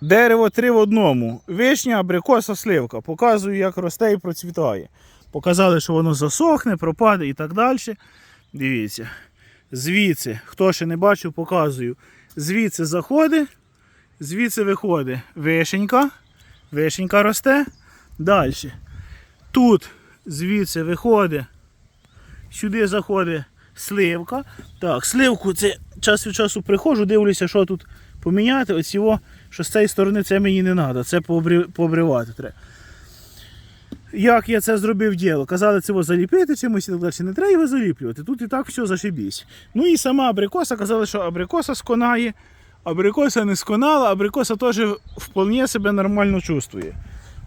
Дерево три в одному. Вишня, абрикоса, сливка. Показую, як росте і процвітає. Показали, що воно засохне, пропаде і так далі. Дивіться. Звідси, хто ще не бачив, показую. Звідси заходить, звідси виходить вишенька. Вишенька росте. Далі. Тут звідси виходить, сюди заходить сливка. Так, сливку це час від часу приходжу, дивлюся, що тут поміняти. Ось його, що з цієї сторони це мені не треба, це пообривати треба. Як я це зробив діло? Казали, це заліпити чимось і так далі. Не треба його заліплювати. Тут і так все зашибісь. Ну і сама абрикоса казали, що абрикоса сконає, абрикоса не сконала, абрикоса теж вполне себе нормально чувствує.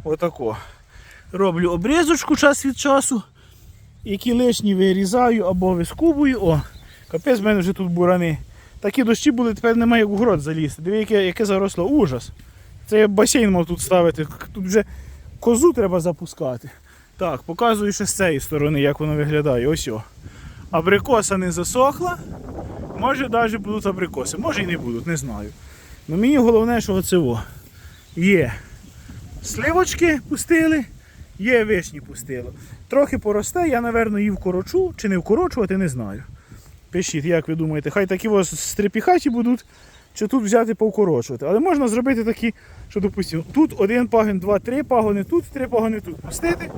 Отако. Роблю обрізочку час від часу. Які лишні вирізаю або вискубую. О, капець в мене вже тут бурани. Такі дощі були, тепер немає як в город залізти. Диви, яке, яке заросло. Ужас. Це я басейн мав тут ставити. Тут вже козу треба запускати. Так, показую ще з цієї сторони, як воно виглядає. Ось о. Абрикоса не засохла. Може навіть будуть абрикоси, може і не будуть, не знаю. Ну мені головне, що оце о. Є. Сливочки пустили, є вишні пустило. Трохи поросте, я, напевно, її вкорочу, чи не вкорочувати, не знаю. Пишіть, як ви думаєте, хай такі ось стрепіхаті будуть, чи тут взяти повкорочувати. Але можна зробити такі, що, допустимо, тут один пагін, два, три пагони, тут три пагони тут пустити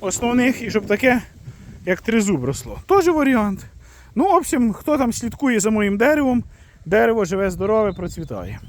основних, і щоб таке, як тризуб росло. Теж варіант. Ну, в общем, хто там слідкує за моїм деревом, дерево живе здорове, процвітає.